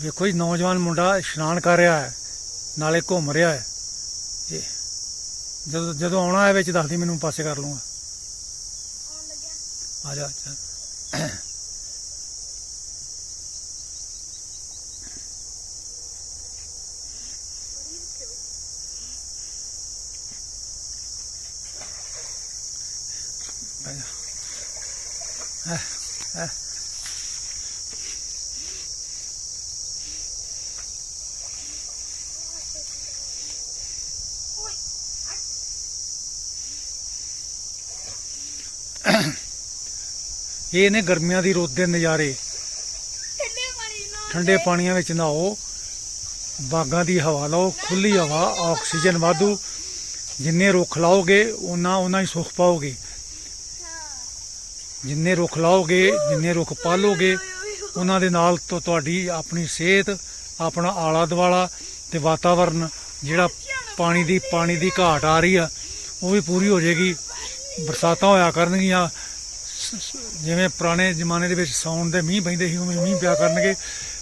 ਵੇਖੋ ਜੀ, ਨੌਜਵਾਨ ਮੁੰਡਾ ਇਸ਼ਨਾਨ ਕਰ ਰਿਹਾ ਹੈ, ਨਾਲੇ ਘੁੰਮ ਰਿਹਾ ਹੈ ਇਹ ਜਦੋਂ ਜਦੋਂ ਆਉਣਾ ਹੈ ਵਿੱਚ ਦੱਸਦੀ ਮੈਨੂੰ, ਪਾਸੇ ਕਰ ਲੂੰਗਾ ਆ ਜਾ ਚੱਲ। ਬਹਿ ਜਾ। ਇਹ ਨੇ ਗਰਮੀਆਂ ਦੀ ਰੁੱਤ ਦੇ ਨਜ਼ਾਰੇ। ਠੰਡੇ ਪਾਣੀਆਂ ਵਿੱਚ ਨਹਾਓ। ਬਾਗਾਂ ਦੀ ਹਵਾ ਲਓ ਖੁੱਲੀ ਹਵਾ ਆਕਸੀਜਨ ਵਾਧੂ। ਜਿੰਨੇ ਰੁੱਖ ਲਾਓਗੇ ਉਹਨਾਂ ਉਹਨਾਂ ਹੀ ਸੁੱਖ ਪਾਓਗੇ। ਜਿੰਨੇ ਰੁੱਖ ਲਾਓਗੇ ਜਿੰਨੇ ਰੁੱਖ ਪਾਲੋਗੇ ਉਹਨਾਂ ਦੇ ਨਾਲ ਤੋਂ ਤੁਹਾਡੀ ਆਪਣੀ ਸਿਹਤ ਆਪਣਾ ਆਲਾ ਦੁਆਲਾ ਤੇ ਵਾਤਾਵਰਨ ਜਿਹੜਾ ਪਾਣੀ ਦੀ ਪਾਣੀ ਦੀ ਘਾਟ ਆ ਰਹੀ ਆ ਉਹ ਵੀ ਪੂਰੀ ਹੋ ਜਾਏਗੀ। ਬਰਸਾਤਾਂ ਹੋਇਆ ਕਰਨਗੀਆਂ ਜਿਵੇਂ ਪੁਰਾਣੇ ਜ਼ਮਾਨੇ ਦੇ ਵਿੱਚ ਸੌਣ ਦੇ ਮੀਂਹ ਪੈਂਦੇ ਸੀ, ਉਵੇਂ ਮੀਂਹ ਪਿਆ ਕਰਨਗੇ।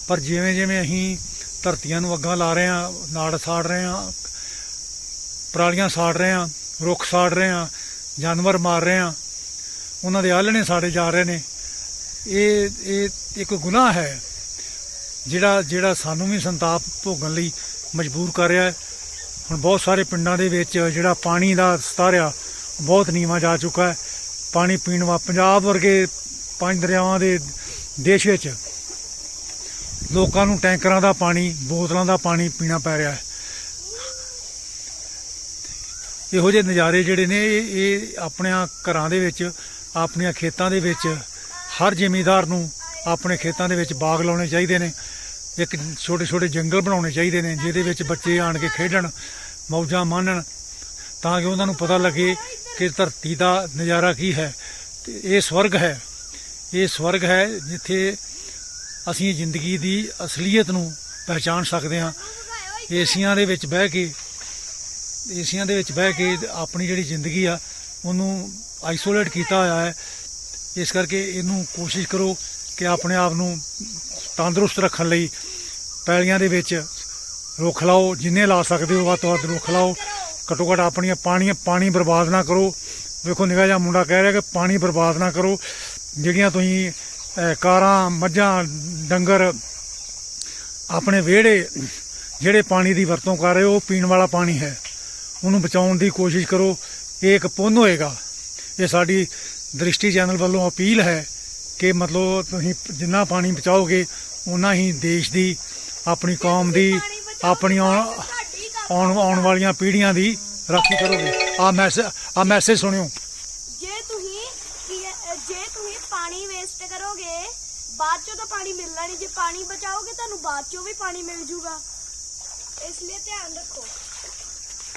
ਪਰ ਜਿਵੇਂ ਜਿਵੇਂ ਅਸੀਂ ਧਰਤੀਆਂ ਨੂੰ ਅੱਗਾਂ ਲਾ ਰਹੇ ਹਾਂ, ਨਾੜ ਸਾੜ ਰਹੇ ਹਾਂ, ਪਰਾਲੀਆਂ ਸਾੜ ਰਹੇ ਹਾਂ, ਰੁੱਖ ਸਾੜ ਰਹੇ ਹਾਂ, ਜਾਨਵਰ ਮਾਰ ਰਹੇ ਹਾਂ, ਉਹਨਾਂ ਦੇ ਆਲਣੇ ਸਾੜੇ ਜਾ ਰਹੇ ਨੇ। ਇਹ ਇਹ ਇੱਕ ਗੁਨਾਹ ਹੈ, ਜਿਹੜਾ ਜਿਹੜਾ ਸਾਨੂੰ ਵੀ ਸੰਤਾਪ ਭੋਗਣ ਲਈ ਮਜਬੂਰ ਕਰ ਰਿਹਾ ਹੈ। ਹੁਣ ਬਹੁਤ ਸਾਰੇ ਪਿੰਡਾਂ ਦੇ ਵਿੱਚ ਜਿਹੜਾ ਪਾਣੀ ਦਾ ਸਤਾਰਿਆ, ਬਹੁਤ ਨੀਵਾਂ ਜਾ ਚੁੱਕਾ ਹੈ। ਪਾਣੀ ਪੀਣ ਵਾ ਪੰਜਾਬ ਵਰਗੇ ਪੰਜ ਦਰਿਆਵਾਂ ਦੇ ਦੇਸ਼ ਵਿੱਚ ਲੋਕਾਂ ਨੂੰ ਟੈਂਕਰਾਂ ਦਾ ਪਾਣੀ, ਬੋਤਲਾਂ ਦਾ ਪਾਣੀ ਪੀਣਾ ਪੈ ਰਿਹਾ ਹੈ। ਇਹੋ ਜਿਹੇ ਨਜ਼ਾਰੇ ਜਿਹੜੇ ਨੇ, ਇਹ ਇਹ ਆਪਣਿਆਂ ਘਰਾਂ ਦੇ ਵਿੱਚ, ਆਪਣੀਆਂ ਖੇਤਾਂ ਦੇ ਵਿੱਚ, ਹਰ ਜ਼ਿਮੀਂਦਾਰ ਨੂੰ ਆਪਣੇ ਖੇਤਾਂ ਦੇ ਵਿੱਚ ਬਾਗ ਲਾਉਣੇ ਚਾਹੀਦੇ ਨੇ। ਇੱਕ ਛੋਟੇ ਛੋਟੇ ਜੰਗਲ ਬਣਾਉਣੇ ਚਾਹੀਦੇ ਨੇ, ਜਿਹਦੇ ਵਿੱਚ ਬੱਚੇ ਆਣ ਕੇ ਖੇਡਣ, ਮੌਜਾਂ ਮਾਣਨ, ਤਾਂ ਕਿ ਉਹਨਾਂ ਨੂੰ ਪਤਾ ਲੱਗੇ ਕਿ ਧਰਤੀ ਦਾ ਨਜ਼ਾਰਾ ਕੀ ਹੈ? ਤੇ ਇਹ ਸਵਰਗ ਹੈ। ਇਹ ਸਵਰਗ ਹੈ ਜਿੱਥੇ ਅਸੀਂ ਜ਼ਿੰਦਗੀ ਦੀ ਅਸਲੀਅਤ ਨੂੰ ਪਹਿਚਾਨ ਸਕਦੇ ਹਾਂ। ਏਸੀਆਂ ਦੇ ਵਿੱਚ ਬਹਿ ਕੇ, ਏਸੀਆਂ ਦੇ ਵਿੱਚ ਬਹਿ ਕੇ ਆਪਣੀ ਜਿਹੜੀ ਜ਼ਿੰਦਗੀ ਆ, ਉਹਨੂੰ ਆਈਸੋਲੇਟ ਕੀਤਾ ਹੋਇਆ ਹੈ। ਇਸ ਕਰਕੇ ਇਹਨੂੰ ਕੋਸ਼ਿਸ਼ ਕਰੋ ਕਿ ਆਪਣੇ ਆਪ ਨੂੰ ਤੰਦਰੁਸਤ ਰੱਖਣ ਲਈ ਪੈਲੀਆਂ ਦੇ ਵਿੱਚ ਰੁੱਖ ਲਾਓ, ਜਿੰਨੇ ਲਾ ਸਕਦੇ ਹੋ ਵੱਧ ਤੋਂ ਵੱਧ ਰੁੱਖ ਲਾਓ। ਘੱਟੋ ਘੱਟ ਆਪਣੀਆਂ ਪਾਣੀ ਪਾਣੀ ਬਰਬਾਦ ਨਾ ਕਰੋ। ਵੇਖੋ, ਨਿਕਾ ਜਿਹਾ ਮੁੰਡਾ ਕਹਿ ਰਿਹਾ ਕਿ ਪਾਣੀ ਬਰਬਾਦ ਨਾ ਕਰੋ। ਜਿਹੜੀਆਂ ਤੁਸੀਂ ਕਾਰਾਂ, ਮੱਝਾਂ, ਡੰਗਰ ਆਪਣੇ ਵਿਹੜੇ, ਜਿਹੜੇ ਪਾਣੀ ਦੀ ਵਰਤੋਂ ਕਰ ਰਹੇ ਹੋ, ਉਹ ਪੀਣ ਵਾਲਾ ਪਾਣੀ ਹੈ। ਉਹਨੂੰ ਬਚਾਉਣ ਦੀ ਕੋਸ਼ਿਸ਼ ਕਰੋ। ਇਹ ਇੱਕ ਪੁੰਨ ਹੋਏਗਾ। ਇਹ ਸਾਡੀ ਦ੍ਰਿਸ਼ਟੀ ਚੈਨਲ ਵੱਲੋਂ ਅਪੀਲ ਹੈ ਕਿ ਮਤਲਬ ਤੁਸੀਂ ਜਿੰਨਾ ਪਾਣੀ ਬਚਾਓਗੇ ਉਨਾ ਹੀ ਦੇਸ਼ ਦੀ, ਆਪਣੀ ਕੌਮ ਦੀ ਆਪਣੀ ਆਉਣ ਆਉਣ ਵਾਲੀਆਂ ਪੀੜ੍ਹੀਆਂ ਦੀ ਰਾਖੀ ਕਰੋਗੇ। ਆ ਮੈਸੇਜ ਆ ਮੈਸੇਜ ਸੁਣਿਓ। ਜੇ ਤੁਸੀਂ ਜੇ ਤੁਸੀਂ ਪਾਣੀ ਵੇਸਟ ਕਰੋਗੇ ਬਾਅਦ ਚੋਂ ਤਾਂ ਪਾਣੀ ਮਿਲਣਾ ਨਹੀਂ। ਜੇ ਪਾਣੀ ਬਚਾਓਗੇ ਤੁਹਾਨੂੰ ਬਾਅਦ ਚੋਂ ਵੀ ਪਾਣੀ ਮਿਲ ਜੂਗਾ। ਇਸ ਲਈ ਧਿਆਨ ਰੱਖੋ।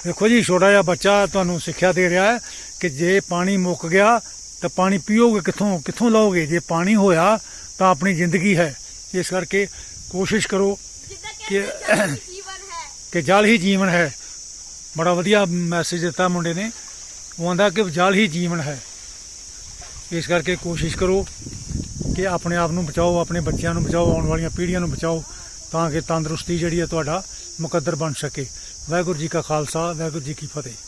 ਵੇਖੋ ਜੀ ਛੋਟਾ ਜਿਹਾ ਬੱਚਾ ਤੁਹਾਨੂੰ ਸਿੱਖਿਆ ਦੇ ਰਿਹਾ ਹੈ ਕਿ ਜੇ ਪਾਣੀ ਮੁੱਕ ਗਿਆ ਤਾਂ ਪਾਣੀ ਪੀਓਗੇ ਕਿੱਥੋਂ? ਕਿੱਥੋਂ ਲਓਗੇ? ਜੇ ਪਾਣੀ ਹੋਇਆ ਤਾਂ ਆਪਣੀ ਜ਼ਿੰਦਗੀ ਹੈ। ਇਸ ਕਰਕੇ ਕੋਸ਼ਿਸ਼ ਕਰੋ ਜਿੱਦਾਂ ਕਿ- ਕਹਿੰਦੇ ਜਲ ਕਿ ਜਲ ਹੀ ਜੀਵਨ ਹੈ। ਬੜਾ ਵਧੀਆ ਮੈਸੇਜ ਦਿੱਤਾ ਮੁੰਡੇ ਨੇ। ਉਹ ਆਂਦਾ ਕਿ ਜਲ ਹੀ ਜੀਵਨ ਹੈ। ਇਸ ਕਰਕੇ ਕੋਸ਼ਿਸ਼ ਕਰੋ ਕਿ ਆਪਣੇ ਆਪ ਨੂੰ ਬਚਾਓ, ਆਪਣੇ ਬੱਚਿਆਂ ਨੂੰ ਬਚਾਓ, ਆਉਣ ਵਾਲੀਆਂ ਪੀੜ੍ਹੀਆਂ ਨੂੰ ਬਚਾਓ, ਤਾਂ ਕਿ ਤੰਦਰੁਸਤੀ ਜਿਹੜੀ ਹੈ ਤੁਹਾਡਾ ਮੁਕੱਦਰ ਬਣ ਸਕੇ। ਵਾਹਿਗੁਰੂ ਜੀ ਕਾ ਖਾਲਸਾ, ਵਾਹਿਗੁਰੂ ਜੀ ਕੀ ਫਤਿਹ।